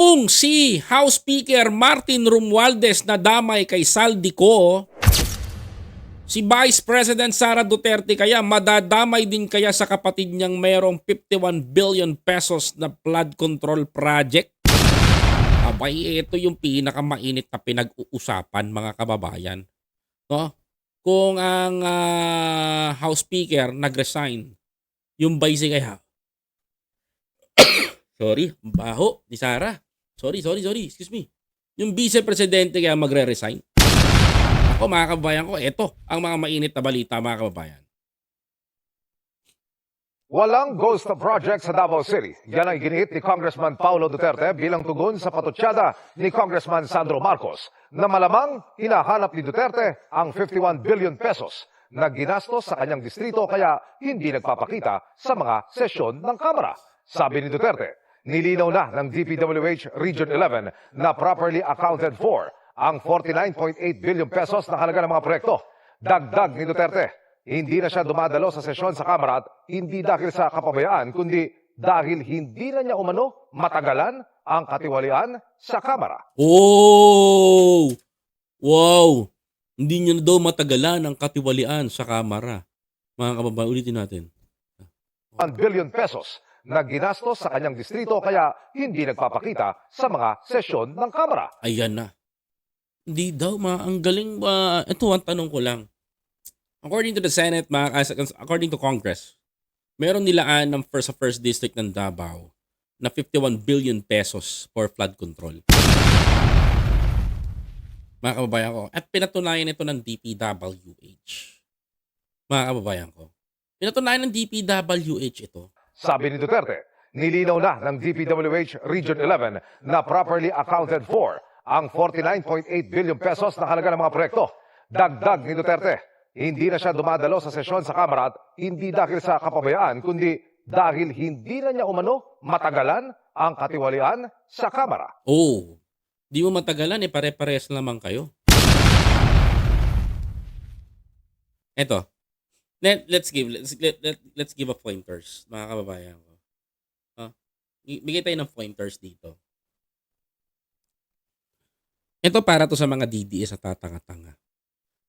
pong si House Speaker Martin Romualdez na damay kay Saldico, si Vice President Sara Duterte kaya madadamay din kaya sa kapatid niyang mayroong 51 billion pesos na flood control project? Abay, ito yung pinakamainit na pinag-uusapan mga kababayan. No? Kung ang ah, House Speaker nag-resign, yung Vice kaya, sorry, baho ni Sara. Sorry, sorry, sorry, excuse me. Yung Vice Presidente kaya magre-resign. Ako mga kababayan ko, eto ang mga mainit na balita mga kababayan. Walang ghost project sa Davao City. Yan ang iginit ni Congressman Paulo Duterte bilang tugon sa patutsada ni Congressman Sandro Marcos na malamang hinahanap ni Duterte ang 51 billion pesos na ginastos sa kanyang distrito kaya hindi nagpapakita sa mga sesyon ng Kamara. Sabi ni Duterte, nilinaw na ng DPWH Region 11 na properly accounted for ang 49.8 billion pesos na halaga ng mga proyekto. Dagdag ni Duterte, hindi na siya dumadalo sa sesyon sa Kamara at hindi dahil sa kapabayaan, kundi dahil hindi na niya umano matagalan ang katiwalian sa Kamara. Oh! Wow! Hindi nyo na daw matagalan ang katiwalian sa kamara. Mga kababayan, ulitin natin. 1 billion pesos na ginastos sa kanyang distrito kaya hindi nagpapakita sa mga sesyon ng Kamara. Ayan na. Hindi daw, ma. Ang galing ba? Ito ang tanong ko lang. According to the Senate, mga, according to Congress, meron nilaan ng first sa first district ng Davao na 51 billion pesos for flood control. Mga kababayan ko. At pinatunayan ito ng DPWH. Mga kababayan ko. Pinatunayan ng DPWH ito. Sabi ni Duterte, nilinaw na ng DPWH Region 11 na properly accounted for ang 49.8 billion pesos na halaga ng mga proyekto. Dagdag ni Duterte, hindi na siya dumadalo sa sesyon sa Kamara at hindi dahil sa kapabayaan, kundi dahil hindi na niya umano matagalan ang katiwalian sa Kamara. Oh, di mo matagalan eh, pare-pares naman kayo. Eto. Let, let's give let's let, let, let's give a pointers, mga kababayan ko. Ah, i- bigay tayo ng pointers dito. Ito para to sa mga DDS sa tatanga-tanga.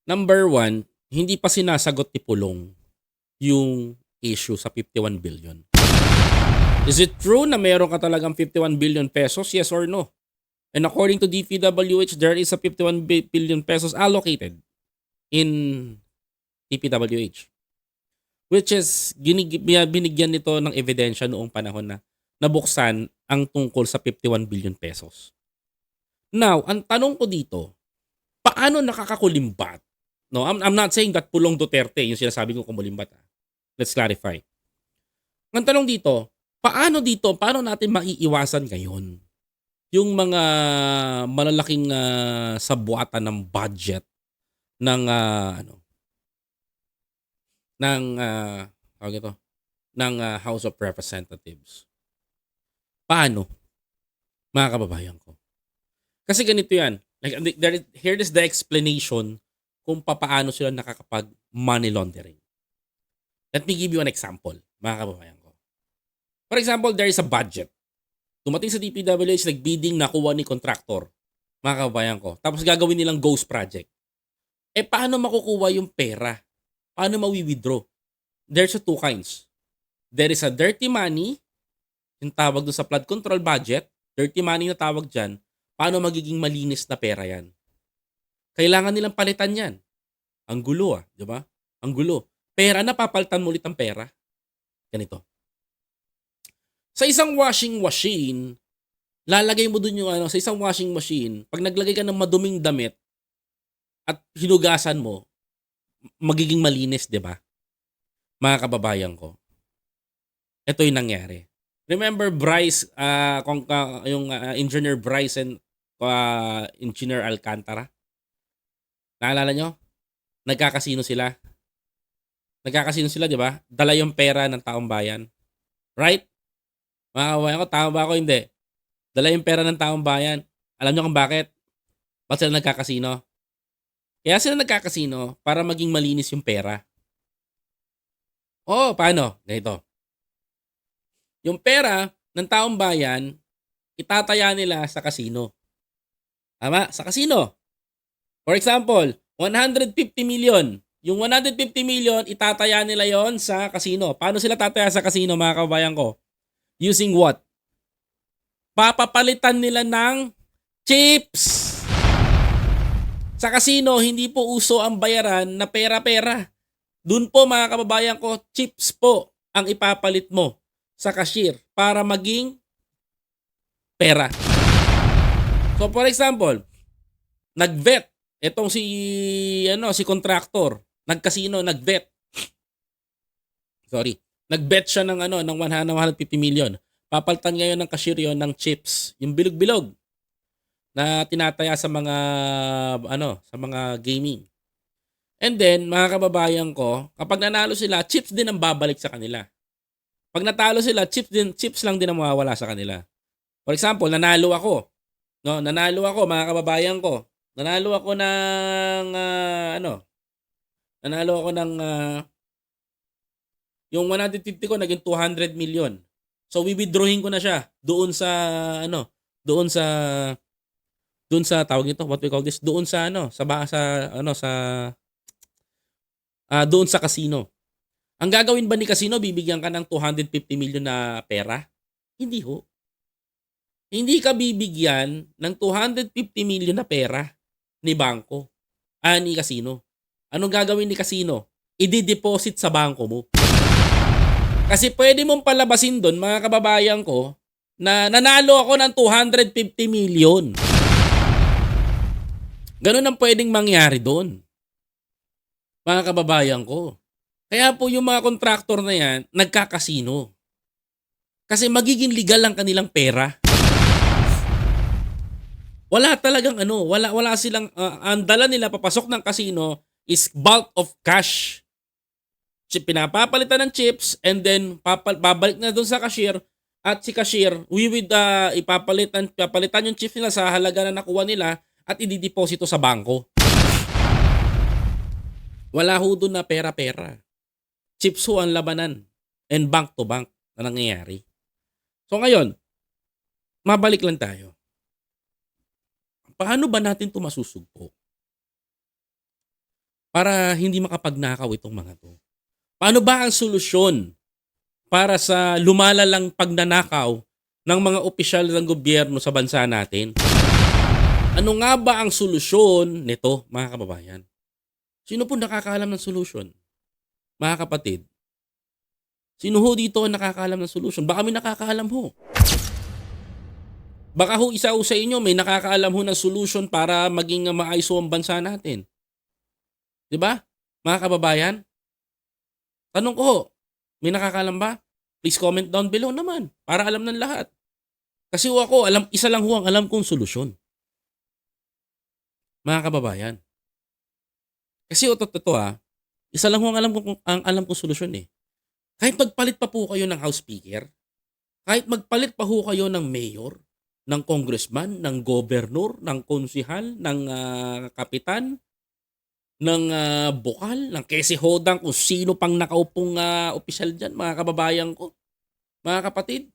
Number one, hindi pa sinasagot ni Pulong yung issue sa 51 billion. Is it true na meron ka talagang 51 billion pesos? Yes or no? And according to DPWH, there is a 51 bi- billion pesos allocated in DPWH. Which is, ginig, binigyan nito ng ebidensya noong panahon na nabuksan ang tungkol sa 51 billion pesos. Now, ang tanong ko dito, paano nakakakulimbat? No, I'm, I'm not saying that Pulong Duterte, yung sinasabi ko kumulimbat. ah. Let's clarify. Ang tanong dito, paano dito, paano natin maiiwasan ngayon yung mga malalaking ah, sabuatan ng budget ng ah, ano ng ah, tawag ito, ng ah, House of Representatives. Paano? Mga kababayan ko. Kasi ganito yan. Like, there, is- here is the explanation kung papaano sila nakakapag money laundering. Let me give you an example, mga kababayan ko. For example, there is a budget. Dumating sa DPWH, nag-bidding, nakuha ni contractor. Mga kababayan ko. Tapos gagawin nilang ghost project. Eh, paano makukuha yung pera? Paano mawi-withdraw? There's a two kinds. There is a dirty money, yung tawag doon sa flood control budget, dirty money na tawag dyan, paano magiging malinis na pera yan? Kailangan nilang palitan yan. Ang gulo ah, di ba? Ang gulo. Pera na papalitan mo ang pera. Ganito. Sa isang washing machine, lalagay mo dun yung ano, sa isang washing machine, pag naglagay ka ng maduming damit at hinugasan mo, magiging malinis, di ba? Mga kababayan ko. Ito yung nangyari. Remember Bryce, ah, kung, ah, yung ah, engineer Bryce and ah, engineer Alcantara? Naalala nyo? Nagkakasino sila. Nagkakasino sila, di ba? Dala yung pera ng taong bayan. Right? Mga kababayan ko, tama ba ako? Hindi. Dala yung pera ng taong bayan. Alam nyo kung bakit? Bakit sila nagkakasino? Kaya sila nagkakasino para maging malinis yung pera. Oh, paano? Ganito. Yung pera ng taong bayan, itataya nila sa casino. Tama? Sa casino. For example, 150 million. Yung 150 million, itataya nila yon sa casino. Paano sila tataya sa casino, mga kababayan ko? Using what? Papapalitan nila ng chips. Sa casino, hindi po uso ang bayaran na pera-pera. Doon po mga kababayan ko, chips po ang ipapalit mo sa cashier para maging pera. So for example, nag-vet itong si ano si contractor, nag-casino, nag-vet. Sorry. Nag-bet siya ng ano ng 150 million. Papalitan ngayon ng cashier yon ng chips, yung bilog-bilog na tinataya sa mga ano, sa mga gaming. And then, mga kababayan ko, kapag nanalo sila, chips din ang babalik sa kanila. Pag natalo sila, chips din chips lang din ang mawawala sa kanila. For example, nanalo ako. No, nanalo ako mga kababayan ko. Nanalo ako ng ah, ano? Nanalo ako ng ah, yung 150 ko naging 200 million. So withdrawing ko na siya doon sa ano, doon sa doon sa tawag nito, what we call this, doon sa ano, sa ba, sa ano sa ah doon sa casino. Ang gagawin ba ni casino, bibigyan ka ng 250 million na pera? Hindi ho. Hindi ka bibigyan ng 250 million na pera ni bangko, ah, ni casino. Anong gagawin ni casino? Idi-deposit sa bangko mo. Kasi pwede mong palabasin doon, mga kababayan ko, na nanalo ako ng 250 million. Ganun ang pwedeng mangyari doon. Mga kababayan ko. Kaya po yung mga kontraktor na yan, nagkakasino. Kasi magiging legal ang kanilang pera. Wala talagang ano, wala wala silang ah, ang dala nila papasok ng casino is bulk of cash. Chip pinapapalitan ng chips and then papal, babalik na doon sa cashier at si cashier we would ah, ipapalitan papalitan yung chips nila sa halaga na nakuha nila at idideposito sa bangko. Wala ho doon na pera-pera. Chips ho ang labanan and bank to bank na nangyayari. So ngayon, mabalik lang tayo. Paano ba natin ito masusugpo? Para hindi makapagnakaw itong mga to. Paano ba ang solusyon para sa lumalalang pagnanakaw ng mga opisyal ng gobyerno sa bansa natin? Ano nga ba ang solusyon nito, mga kababayan? Sino po nakakaalam ng solusyon? Mga kapatid, sino ho dito ang nakakaalam ng solusyon? Baka may nakakaalam ho. Baka ho isa ho sa inyo may nakakaalam ho ng solution para maging maayos ang bansa natin. 'Di ba? Mga kababayan? Tanong ko ho, may nakakaalam ba? Please comment down below naman para alam ng lahat. Kasi ho ako, alam, isa lang ho ang alam kong solusyon. Mga kababayan. Kasi ho, totoo ha, isa lang ho ang alam kong, ang alam kong solusyon eh. Kahit magpalit pa po kayo ng House Speaker, kahit magpalit pa ho kayo ng mayor, ng congressman, ng governor, ng konsihal, ng ah, kapitan, ng ah, bukal, ng kesi hodang, kung sino pang nakaupong ah, opisyal dyan, mga kababayan ko, mga kapatid.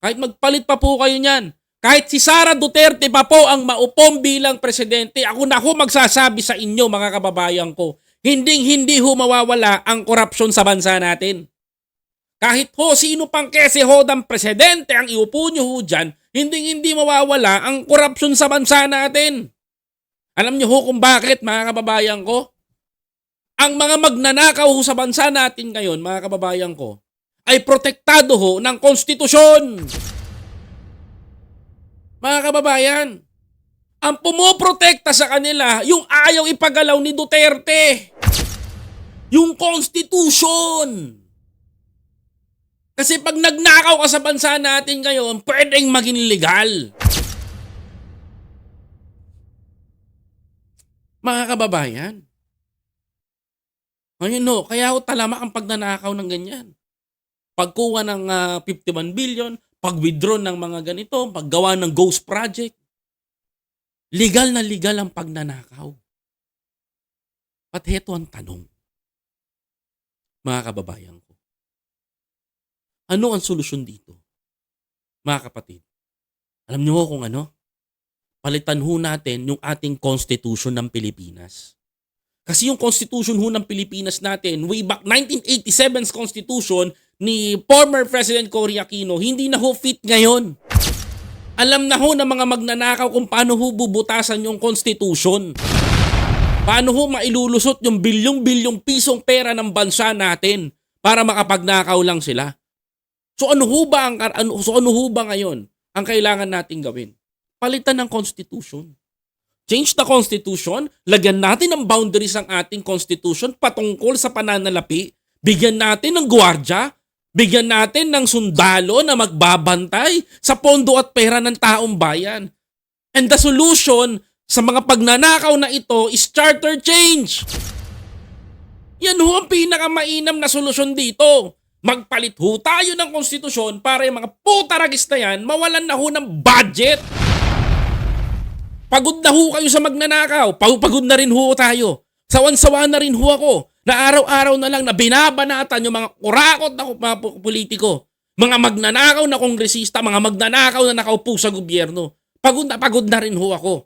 Kahit magpalit pa po kayo niyan, kahit si Sara Duterte pa po ang maupong bilang presidente, ako na ho magsasabi sa inyo, mga kababayan ko, hinding hindi ho mawawala ang korupsyon sa bansa natin. Kahit ho sino pang kesi hodang presidente ang iupo nyo ho dyan, hindi hindi mawawala ang korupsyon sa bansa natin. Alam niyo ho kung bakit mga kababayan ko? Ang mga magnanakaw ho sa bansa natin ngayon, mga kababayan ko, ay protektado ho ng konstitusyon. Mga kababayan, ang pumoprotekta sa kanila, yung ayaw ipagalaw ni Duterte. Yung konstitusyon. Kasi pag nagnakaw ka sa bansa natin ngayon, pwedeng maging legal. Mga kababayan. Ngayon no, kaya ho talamak ang pagnanakaw ng ganyan. Pagkuha ng ah, 51 billion, pag-withdraw ng mga ganito, paggawa ng ghost project. Legal na legal ang pagnanakaw. At heto ang tanong. Mga kababayan ko. Ano ang solusyon dito? Mga kapatid. Alam niyo kung ano? Palitan ho natin yung ating constitution ng Pilipinas. Kasi yung constitution ho ng Pilipinas natin, way back 1987's constitution ni former President Cory Aquino, hindi na ho fit ngayon. Alam na ho ng mga magnanakaw kung paano ho bubutasan yung constitution. Paano ho mailulusot yung bilyong-bilyong pisong pera ng bansa natin para makapagnakaw lang sila. So ano ho ba ang ano, so ano ho ba ngayon ang kailangan nating gawin? Palitan ng constitution. Change the constitution, lagyan natin ng boundaries ang ating constitution patungkol sa pananalapi, bigyan natin ng gwardiya, bigyan natin ng sundalo na magbabantay sa pondo at pera ng taong bayan. And the solution sa mga pagnanakaw na ito is charter change. Yan ho ang pinakamainam na solusyon dito. Magpalit ho tayo ng konstitusyon para yung mga putaragis na yan mawalan na ho ng budget. Pagod na ho kayo sa magnanakaw. Pagod na rin ho tayo. Sawan-sawa na rin ho ako na araw-araw na lang na binabanatan yung mga kurakot na mga politiko. Mga magnanakaw na kongresista, mga magnanakaw na nakaupo sa gobyerno. Pagod na pagod na rin ho ako.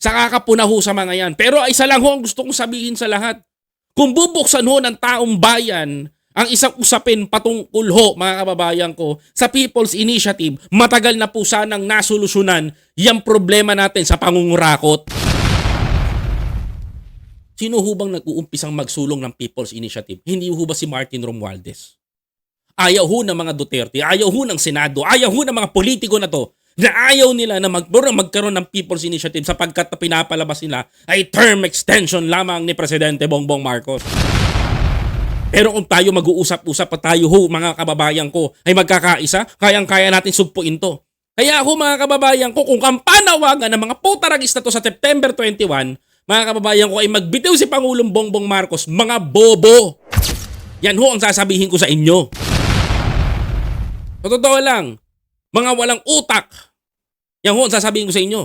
Sa kakapuna ho sa mga yan. Pero isa lang ho ang gusto kong sabihin sa lahat. Kung bubuksan ho ng taong bayan ang isang usapin patungkol ho, mga kababayan ko, sa People's Initiative, matagal na po sanang nasolusyonan yung problema natin sa pangungurakot. Sino ho bang nag-uumpisang magsulong ng People's Initiative? Hindi ho ba si Martin Romualdez? Ayaw ho ng mga Duterte, ayaw ho ng Senado, ayaw ho ng mga politiko na to na ayaw nila na mag magkaroon ng People's Initiative sapagkat na pinapalabas nila ay term extension lamang ni Presidente Bongbong Marcos. Pero kung tayo mag-uusap-usap pa tayo ho, mga kababayan ko, ay magkakaisa, kayang-kaya natin sugpuin to. Kaya ako mga kababayan ko, kung ang panawagan ng mga putaragis na to sa September 21, mga kababayan ko ay magbitiw si Pangulong Bongbong Marcos, mga bobo. Yan ho ang sasabihin ko sa inyo. Sa totoo lang, mga walang utak. Yan ho ang sasabihin ko sa inyo.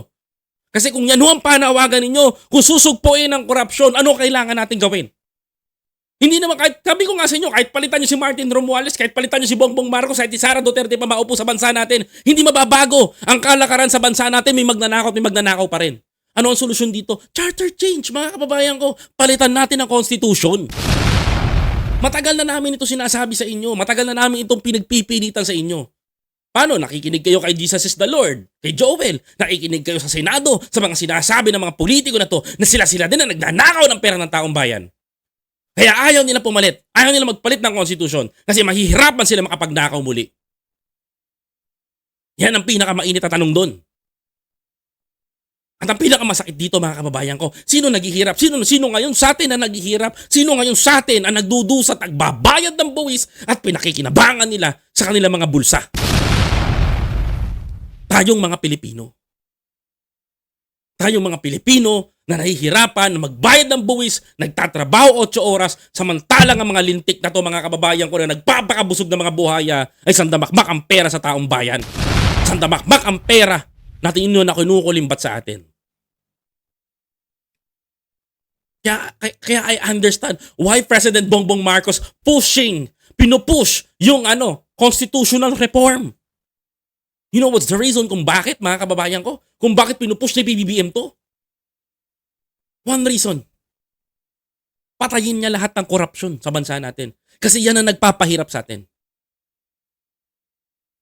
Kasi kung yan ho ang panawagan ninyo, kung susugpuin ang korupsyon, ano kailangan natin gawin? Hindi naman kahit, sabi ko nga sa inyo, kahit palitan nyo si Martin Romualdez, kahit palitan nyo si Bongbong Marcos, kahit si Sara Duterte pa maupo sa bansa natin, hindi mababago. Ang kalakaran sa bansa natin, may magnanakaw at may magnanakaw pa rin. Ano ang solusyon dito? Charter change, mga kababayan ko. Palitan natin ang constitution. Matagal na namin ito sinasabi sa inyo. Matagal na namin itong pinagpipilitan sa inyo. Paano? Nakikinig kayo kay Jesus is the Lord, kay Joel. Nakikinig kayo sa Senado, sa mga sinasabi ng mga politiko na to, na sila-sila din na nagnanakaw ng pera ng taong bayan. Kaya ayaw nila pumalit. Ayaw nila magpalit ng konstitusyon kasi mahihirapan sila makapagnakaw muli. Yan ang pinakamainit na tanong doon. At ang pinakamasakit dito mga kababayan ko, sino naghihirap? Sino, sino ngayon sa atin na naghihirap? Sino ngayon sa atin ang nagdudusat, nagbabayad ng buwis at pinakikinabangan nila sa kanilang mga bulsa? Tayong mga Pilipino. Tayong mga Pilipino na nahihirapan na magbayad ng buwis, nagtatrabaho 8 oras, samantalang ang mga lintik na to mga kababayan ko na nagpapakabusog ng mga buhaya ay sandamakmak ang pera sa taong bayan. Sandamakmak ang pera na tingin na kinukulimbat sa atin. Kaya, kaya, I understand why President Bongbong Marcos pushing, pinupush yung ano, constitutional reform. You know what's the reason kung bakit mga kababayan ko? Kung bakit pinupush ni PBBM to? One reason. Patayin niya lahat ng korupsyon sa bansa natin. Kasi yan ang nagpapahirap sa atin.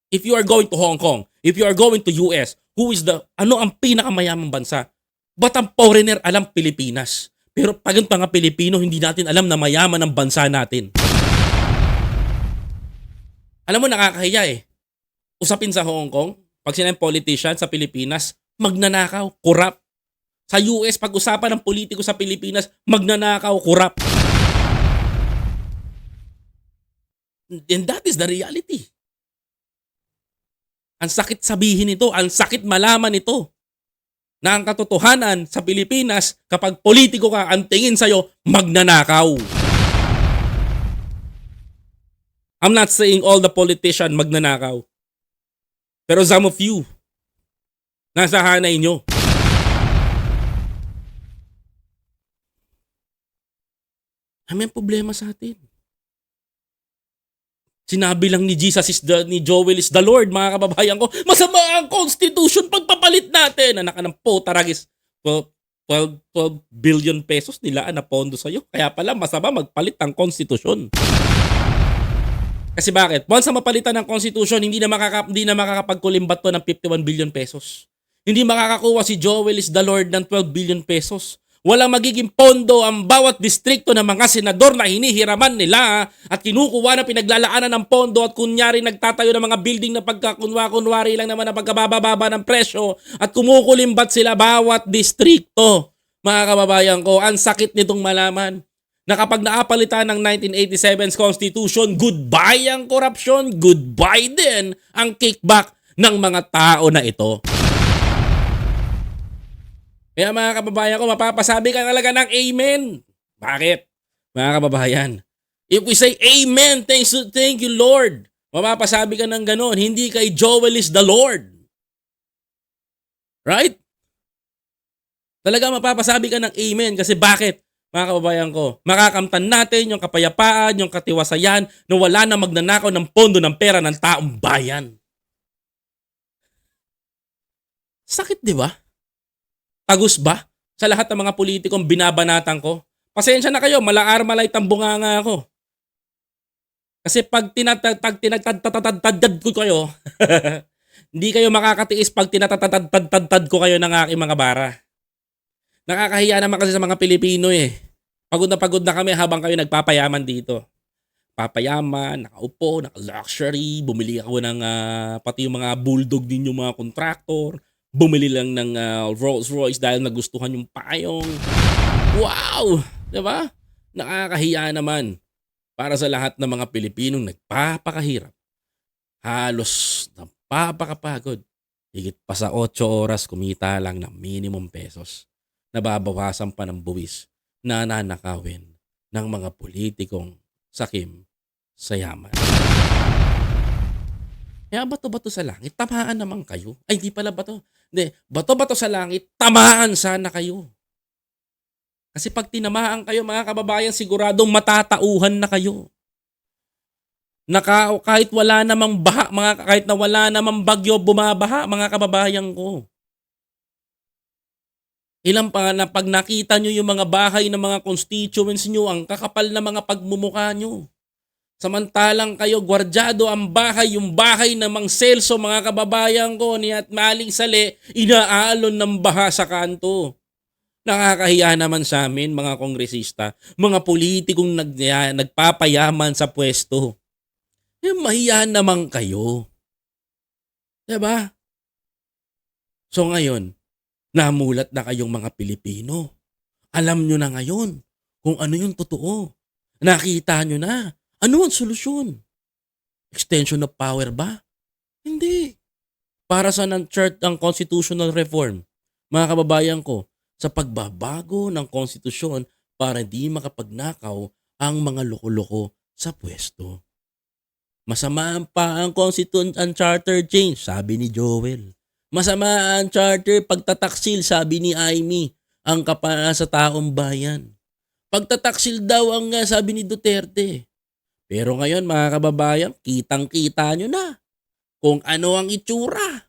If you are going to Hong Kong, if you are going to US, who is the, ano ang pinakamayamang bansa? Ba't ang foreigner alam Pilipinas? Pero pag ang mga Pilipino, hindi natin alam na mayaman ang bansa natin. Alam mo, nakakahiya eh. Usapin sa Hong Kong, pag sinayang politician sa Pilipinas, magnanakaw, corrupt. Sa US, pag-usapan ng politiko sa Pilipinas, magnanakaw, corrupt. And that is the reality. Ang sakit sabihin ito, ang sakit malaman ito na ang katotohanan sa Pilipinas, kapag politiko ka, ang tingin sa'yo, magnanakaw. I'm not saying all the politician magnanakaw. Pero some of you, nasa hanay nyo. May problema sa atin. Sinabi lang ni Jesus is the, ni Joel is the Lord, mga kababayan ko. Masama ang Constitution pagpapalit natin. Anak ng po, taragis. 12, 12, 12 billion pesos nila na pondo sa'yo. Kaya pala masama magpalit ng Constitution. Kasi bakit? Once na mapalitan ng Constitution, hindi na, makaka, hindi na makakapagkulimbat to ng 51 billion pesos. Hindi makakakuha si Joel is the Lord ng 12 billion pesos. Walang magiging pondo ang bawat distrikto ng mga senador na hinihiraman nila at kinukuha na pinaglalaanan ng pondo at kunyari nagtatayo ng mga building na pagkakunwa-kunwari lang naman na pagkabababa ng presyo at kumukulimbat sila bawat distrikto. Mga kababayan ko, ang sakit nitong malaman na kapag naapalitan ng 1987's Constitution, goodbye ang korupsyon, goodbye din ang kickback ng mga tao na ito. Kaya mga kababayan ko, mapapasabi ka talaga ng amen. Bakit? Mga kababayan, if we say amen, thanks to, thank you Lord, mapapasabi ka ng ganon, hindi kay Joel is the Lord. Right? Talaga mapapasabi ka ng amen kasi bakit? Mga kababayan ko, makakamtan natin yung kapayapaan, yung katiwasayan na wala na magnanakaw ng pondo ng pera ng taong bayan. Sakit, di ba? Tagus ba? Sa lahat ng mga politikong binabanatan ko. Pasensya na kayo, malaar malay tambunganga ako. Kasi pag tinatag tinagtadtadtad ko kayo, hindi kayo makakatiis pag tinatadtadtad ko kayo ng aking mga bara. Nakakahiya naman kasi sa mga Pilipino eh. Pagod na pagod na kami habang kayo nagpapayaman dito. Papayaman, nakaupo, naka-luxury, bumili ako ng ah, pati yung mga bulldog ninyo mga kontraktor, bumili lang ng ah, Rolls Royce dahil nagustuhan yung payong. Wow! 'Di ba? Nakakahiya naman para sa lahat ng mga Pilipinong nagpapakahirap. Halos napapakapagod. Higit pa sa 8 oras kumita lang ng minimum pesos. Nababawasan pa ng buwis na nanakawin ng mga politikong sakim sa yaman. Kaya bato-bato sa langit, tamaan naman kayo. Ay, di pala bato. Hindi, bato-bato sa langit, tamaan sana kayo. Kasi pag tinamaan kayo, mga kababayan, siguradong matatauhan na kayo. Naka, kahit wala namang baha, mga, kahit na wala namang bagyo bumabaha, mga kababayan ko. Ilang pa na pag nakita nyo yung mga bahay ng mga constituents nyo, ang kakapal na mga pagmumukha nyo. Samantalang kayo, gwardyado ang bahay, yung bahay ng Mang Celso, mga kababayan ko, ni at Maling Sale, inaalon ng baha sa kanto. Nakakahiya naman sa amin, mga kongresista, mga politikong nag, nagpapayaman sa pwesto. Eh, mahiya naman kayo. 'Di ba? So ngayon, namulat na kayong mga Pilipino. Alam nyo na ngayon kung ano yung totoo. Nakita nyo na. Ano ang solusyon? Extension of power ba? Hindi. Para sa ng church ang constitutional reform, mga kababayan ko, sa pagbabago ng konstitusyon para di makapagnakaw ang mga loko-loko sa pwesto. Masama pa ang constitution charter change, sabi ni Joel. Masama ang charter pagtataksil, sabi ni Amy, ang kapana sa taong bayan. Pagtataksil daw ang sabi ni Duterte. Pero ngayon mga kababayan, kitang-kita nyo na kung ano ang itsura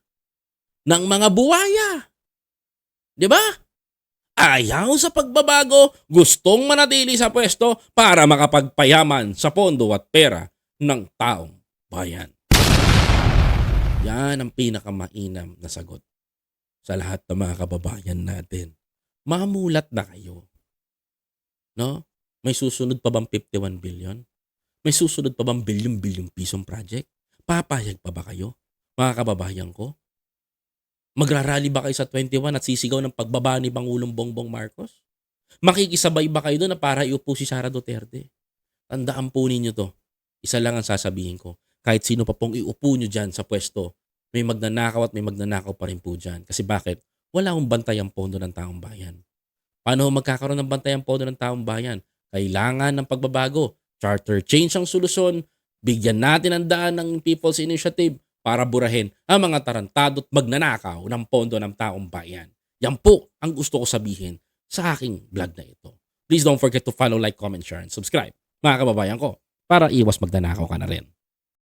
ng mga buwaya. 'Di ba? Ayaw sa pagbabago, gustong manatili sa pwesto para makapagpayaman sa pondo at pera ng taong bayan. Yan ang pinakamainam na sagot sa lahat ng mga kababayan natin. Mamulat na kayo. No? May susunod pa bang 51 billion? May susunod pa bang billion-billion pisong project? Papayag pa ba kayo? Mga kababayan ko? Magrarally ba kayo sa 21 at sisigaw ng pagbaba ni Pangulong Bongbong Marcos? Makikisabay ba kayo doon para iupo si Sara Duterte? Tandaan po ninyo to. Isa lang ang sasabihin ko. Kahit sino pa pong iupo nyo dyan sa pwesto, may magnanakaw at may magnanakaw pa rin po dyan. Kasi bakit? Wala akong bantay ang pondo ng taong bayan. Paano magkakaroon ng bantay ang pondo ng taong bayan? Kailangan ng pagbabago. Charter change ang solusyon. Bigyan natin ang daan ng People's Initiative para burahin ang mga tarantado at magnanakaw ng pondo ng taong bayan. Yan po ang gusto ko sabihin sa aking vlog na ito. Please don't forget to follow, like, comment, share, and subscribe. Mga kababayan ko, para iwas magnanakaw ka na rin.